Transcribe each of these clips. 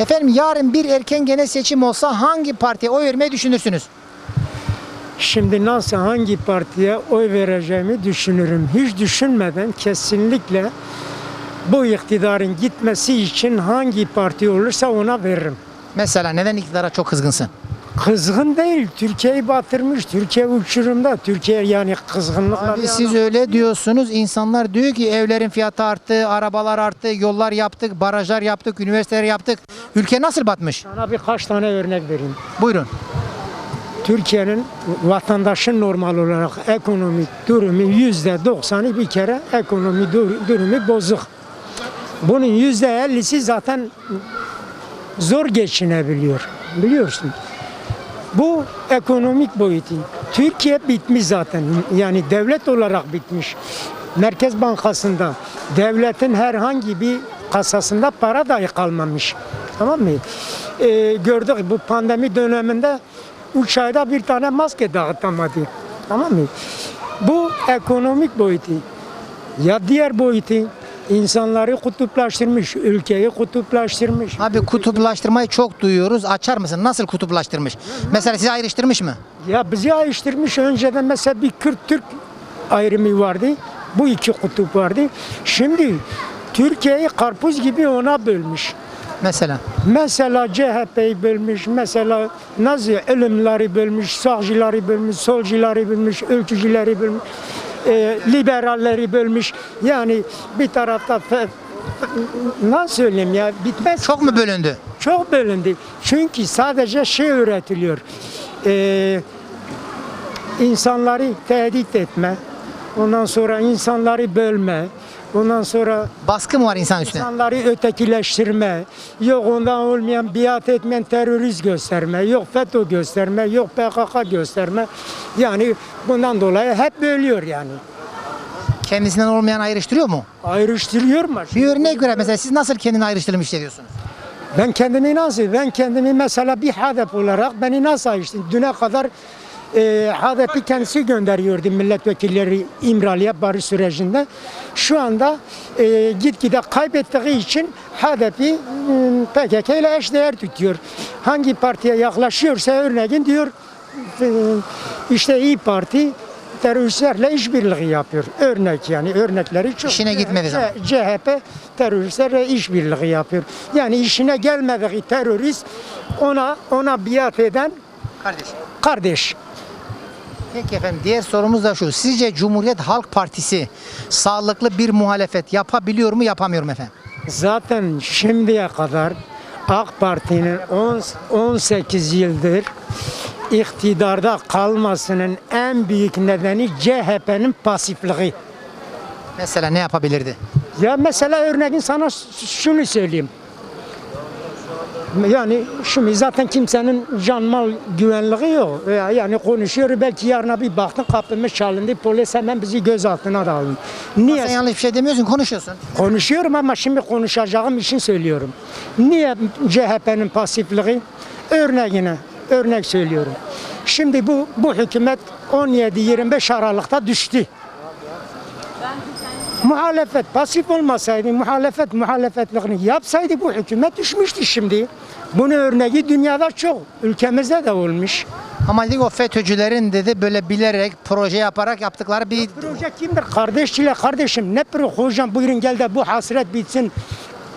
Efendim yarın bir erken genel seçim olsa hangi partiye oy vermeyi düşünürsünüz? Şimdi nasıl hangi partiye oy vereceğimi düşünürüm. Hiç düşünmeden kesinlikle bu iktidarın gitmesi için hangi parti olursa ona veririm. Mesela neden iktidara çok kızgınsın? Kızgın değil. Türkiye'yi batırmış. Türkiye uçurumda. Türkiye yani kızgınlıkla Abi siz öyle diyorsunuz. İnsanlar diyor ki evlerin fiyatı arttı, arabalar arttı, yollar yaptık, barajlar yaptık, üniversiteler yaptık. Ülke nasıl batmış? Sana birkaç tane örnek vereyim. Buyurun. Türkiye'nin vatandaşın normal olarak ekonomik durumu yüzde doksanı bir kere ekonomi dur- durumu bozuk. Bunun yüzde ellisi zaten zor geçinebiliyor. Biliyorsun. Bu ekonomik boyutu. Türkiye bitmiş zaten. Yani devlet olarak bitmiş. Merkez Bankası'nda devletin herhangi bir kasasında para dahi kalmamış. Tamam mı? Ee, gördük bu pandemi döneminde üç ayda bir tane maske dağıtamadı. Tamam mı? Bu ekonomik boyutu. Ya diğer boyutu insanları kutuplaştırmış, ülkeyi kutuplaştırmış. Abi kutuplaştırmayı çok duyuyoruz. Açar mısın? Nasıl kutuplaştırmış? Mesela sizi ayrıştırmış mı? Ya bizi ayrıştırmış önceden mesela bir Kürt-Türk ayrımı vardı. Bu iki kutup vardı. Şimdi Türkiye'yi karpuz gibi ona bölmüş. Mesela. Mesela CHP'yi bölmüş, mesela Nazi ilimleri bölmüş, sağcıları bölmüş, solcuları bölmüş, ülkücüleri bölmüş, e, liberalleri bölmüş. Yani bir tarafta nasıl söyleyeyim ya bitmez. Çok mu bölündü? Çok bölündü. Çünkü sadece şey öğretiliyor. Ee, insanları tehdit etme. Ondan sonra insanları bölme. Ondan sonra Baskı mı var insan üstüne? insanları ötekileştirme. Yok ondan olmayan biat etmeyen terörist gösterme. Yok FETÖ gösterme. Yok PKK gösterme. Yani bundan dolayı hep bölüyor yani. Kendisinden olmayan ayrıştırıyor mu? Ayrıştırıyor mu? Bir örnek ver mesela siz nasıl kendini ayrıştırmış hissediyorsunuz? Ben kendimi nasıl, ben kendimi mesela bir HDP olarak beni nasıl açtım? Düne kadar e, HDP kendisi gönderiyordu milletvekilleri İmralı'ya barış sürecinde. Şu anda e, gitgide kaybettiği için HDP e, PKK ile eşdeğer tutuyor. Hangi partiye yaklaşıyorsa örneğin diyor e, işte İyi Parti teröristlerle işbirliği yapıyor. Örnek yani örnekleri çok. İşine gitmediği zaman. CHP teröristlerle işbirliği yapıyor. Yani işine gelmediği terörist ona ona biat eden Kardeş. kardeş. Peki efendim diğer sorumuz da şu. Sizce Cumhuriyet Halk Partisi sağlıklı bir muhalefet yapabiliyor mu yapamıyor mu efendim? Zaten şimdiye kadar AK Parti'nin 10 18 yıldır iktidarda kalmasının en büyük nedeni CHP'nin pasifliği. Mesela ne yapabilirdi? Ya mesela örneğin sana şunu söyleyeyim. Yani şimdi zaten kimsenin can mal güvenliği yok. Ya- Yani konuşuyor belki yarına bir baktın kapımız çalındı polis hemen bizi gözaltına da aldı. Niye? Sen yanlış bir şey demiyorsun konuşuyorsun. Konuşuyorum ama şimdi konuşacağım için söylüyorum. Niye CHP'nin pasifliği? Örneğine, örnek söylüyorum. Şimdi bu bu hükümet 17-25 Aralık'ta düştü. Muhalefet pasif olmasaydı, muhalefet muhalefetliğini yapsaydı bu hükümet düşmüştü şimdi. Bunun örneği dünyada çok, ülkemizde de olmuş. Ama dedi o FETÖ'cülerin dedi böyle bilerek proje yaparak yaptıkları bir Proje kimdir? Kardeşçiyle kardeşim ne proje? Hocam buyurun gel de bu hasret bitsin.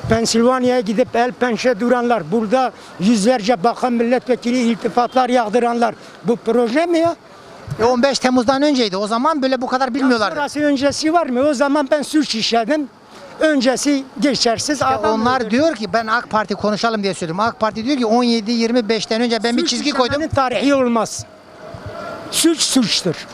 Pensilvanya'ya gidip el pençe duranlar, burada yüzlerce bakan milletvekili iltifatlar yağdıranlar. Bu proje mi ya? E, 15 Temmuz'dan önceydi. O zaman böyle bu kadar bilmiyorlardı. Sonrası öncesi var mı? O zaman ben suç işledim. Öncesi geçersiz adam Onlar öldürdüm. diyor ki ben AK Parti konuşalım diye söyledim. AK Parti diyor ki 17-25'ten önce ben bir Suç çizgi koydum. işlemenin tarihi olmaz. Suç suçtur.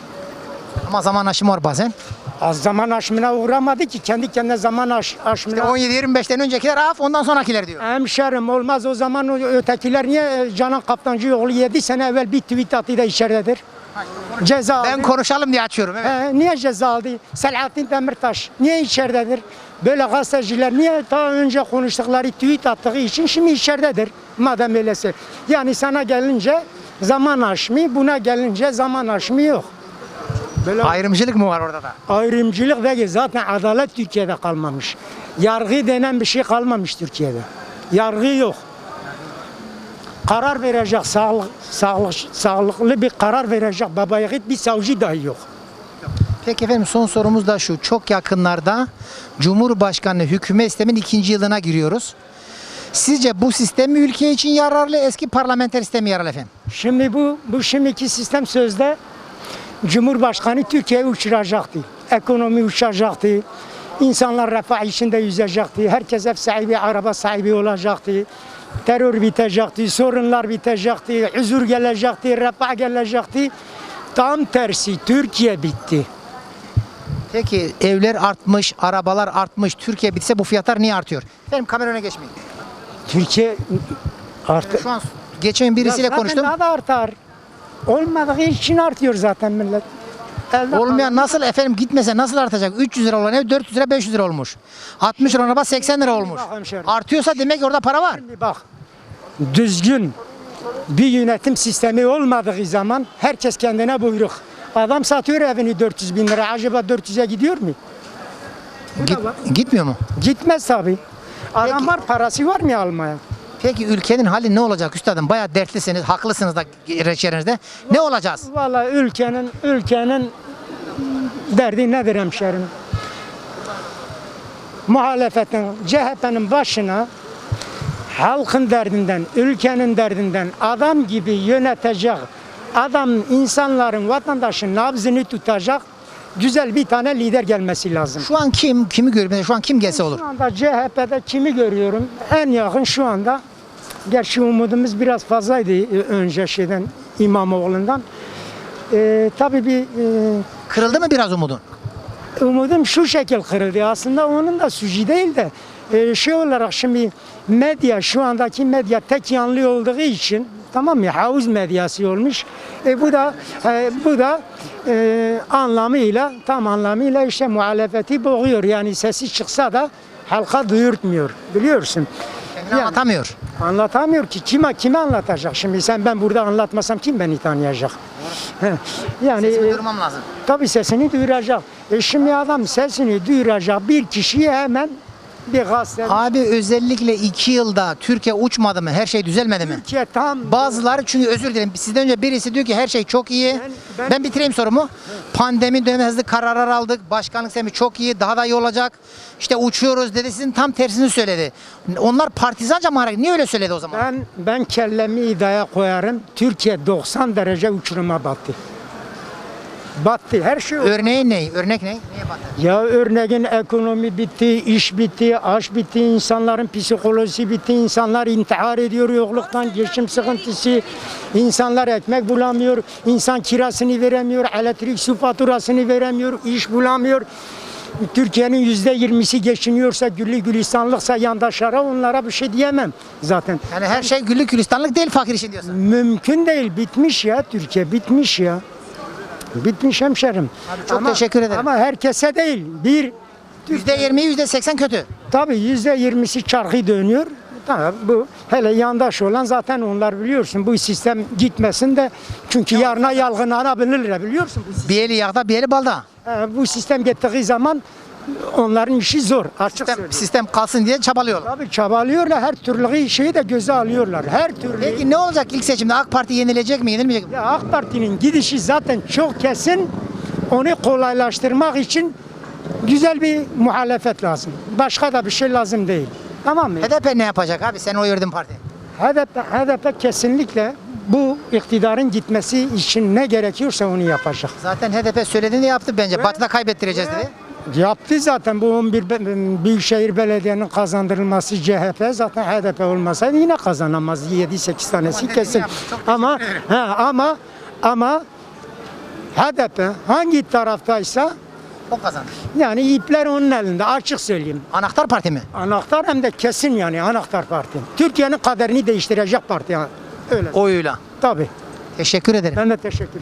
Ama zaman aşımı var bazen. Az zaman aşımına uğramadı ki kendi kendine zaman aş, aşımına. 17-25'ten öncekiler af ondan sonrakiler diyor. Hemşerim olmaz o zaman o ötekiler niye e, Canan Kaptancıoğlu 7 sene evvel bir tweet attı da içeridedir. Ceza Ben aldı. konuşalım diye açıyorum. Evet. He, niye ceza aldı? Selahattin Demirtaş niye içeridedir? Böyle gazeteciler niye daha önce konuştukları tweet attığı için şimdi içeridedir? Madem öyleyse. Yani sana gelince zaman aşımı, buna gelince zaman aşımı yok. Böyle Ayrımcılık mı var orada da? ayrımcılık değil. Zaten adalet Türkiye'de kalmamış. Yargı denen bir şey kalmamış Türkiye'de. Yargı yok. Karar verecek sağlık, sağlık, sağlıklı bir karar verecek baba yiğit bir savcı dahi yok. Peki efendim son sorumuz da şu. Çok yakınlarda Cumhurbaşkanlığı hükümet sistemin ikinci yılına giriyoruz. Sizce bu sistem mi ülke için yararlı, eski parlamenter sistem mi yararlı efendim? Şimdi bu bu şimdiki sistem sözde Cumhurbaşkanı Türkiye'yi uçuracaktı. Ekonomi uçacaktı. İnsanlar refah içinde yüzecekti. Herkes ev sahibi, araba sahibi olacaktı. Terör bitecekti, sorunlar bitecekti, huzur gelecekti, refah gelecekti. Tam tersi Türkiye bitti. Peki evler artmış, arabalar artmış, Türkiye bitse bu fiyatlar niye artıyor? Efendim kamera öne geçmeyin. Türkiye artık Şu an geçen birisiyle Ya zaten konuştum. Daha da artar. Olmadığı için artıyor zaten millet. Elde Olmayan nasıl efendim gitmese nasıl artacak? 300 lira olan ev 400 lira 500 lira olmuş. 60 lira araba 80 lira olmuş. Artıyorsa demek orada para var. Şimdi bak düzgün bir yönetim sistemi olmadığı zaman herkes kendine buyruk. Adam satıyor evini 400 bin lira. Acaba 400'e gidiyor mu? Git- gitmiyor mu? Gitmez tabi. Adam var parası var mı almaya? Peki ülkenin hali ne olacak üstadım? Bayağı dertlisiniz, haklısınız da reçerinizde. Ne olacağız? Vallahi ülkenin ülkenin derdi nedir hemşerim? Muhalefetin, CHP'nin başına halkın derdinden, ülkenin derdinden adam gibi yönetecek, adam insanların, vatandaşın nabzını tutacak güzel bir tane lider gelmesi lazım. Şu an kim? Kimi görüyor? Şu an kim gelse olur? Şu anda CHP'de kimi görüyorum? En yakın şu anda, gerçi umudumuz biraz fazlaydı e, önce şeyden İmamoğlu'ndan. Ee, tabii bir e, Kırıldı mı biraz umudun? umudum şu şekil kırıldı. Aslında onun da suçu değil de e, şey olarak şimdi medya şu andaki medya tek yanlı olduğu için tamam mı? Havuz medyası olmuş. E, bu da e, bu da e, anlamıyla tam anlamıyla işte muhalefeti boğuyor. Yani sesi çıksa da halka duyurtmuyor. Biliyorsun. Yani- anlatamıyor. Anlatamıyor ki kime kime anlatacak şimdi sen ben burada anlatmasam kim beni tanıyacak? Yani Sesimi e, duyurmam lazım. Tabii sesini duyuracak. E şimdi adam sesini duyuracak bir kişiyi hemen bir gazete. Abi özellikle 2 yılda Türkiye uçmadı mı? Her şey düzelmedi mi? Türkiye tam Bazıları çünkü özür dilerim sizden önce birisi diyor ki her şey çok iyi. Ben, Ben- ben- bitireyim sorumu. Pandemi dönemi hızlı kararlar aldık. Başkanlık sistemi çok iyi, daha da iyi olacak. İşte uçuyoruz dedi. Sizin tam tersini söyledi. Onlar partizanca mı hareket? Niye öyle söyledi o zaman? ben ben kellemi iddiaya koyarım. Türkiye 90 derece uçuruma battı. Battı. Her şey Örneğin ne? Örnek ne? Neye baktın? Ya örneğin ekonomi bitti, iş bitti, aş bitti, insanların psikolojisi bitti, insanlar intihar ediyor yokluktan, geçim sıkıntısı, insanlar ekmek bulamıyor, insan kirasını veremiyor, elektrik su faturasını veremiyor, iş bulamıyor. Türkiye'nin yüzde yirmisi geçiniyorsa, güllü gülistanlıksa yandaşlara onlara bir şey diyemem zaten. Yani her şey güllük gülistanlık değil fakir için diyorsun. Mümkün değil, bitmiş ya Türkiye, bitmiş ya. Bitmiş hemşerim. çok teşekkür ederim. Ama herkese değil, bir %20, %80 kötü. Tabii yüzde yirmisi çarkı dönüyor. Tamam, bu hele yandaş olan zaten onlar biliyorsun bu sistem gitmesin de çünkü yarına yalgınlanabilirler biliyorsun. Bir eli yağda, bir eli balda. He, bu sistem gittiği zaman onların işi zor açık Sistem, söyleyeyim. sistem kalsın diye çabalıyorlar. Tabii çabalıyorlar her türlü şeyi de göze alıyorlar. Her türlü. Peki ne olacak ilk seçimde? AK Parti yenilecek mi, yenilmeyecek mi? Ya AK Parti'nin gidişi zaten çok kesin. Onu kolaylaştırmak için güzel bir muhalefet lazım. Başka da bir şey lazım değil. Tamam mı? HDP ne yapacak abi? Sen oy verdin parti. HDP, HDP kesinlikle bu iktidarın gitmesi için ne gerekiyorsa onu yapacak. Zaten HDP söylediğini yaptı bence. Batı'da kaybettireceğiz dedi. Yaptı zaten bu 11 be- Büyükşehir Belediye'nin kazandırılması CHP zaten HDP olmasaydı yine kazanamaz 7-8 tanesi kesin. Ama he, ama ama HDP hangi taraftaysa O kazandı. yani ipler onun elinde açık söyleyeyim. Anahtar parti mi? Anahtar hem de kesin yani anahtar parti. Türkiye'nin kaderini değiştirecek parti yani. Öyle. Oyuyla. Tabii. Teşekkür ederim. Ben de teşekkür ederim.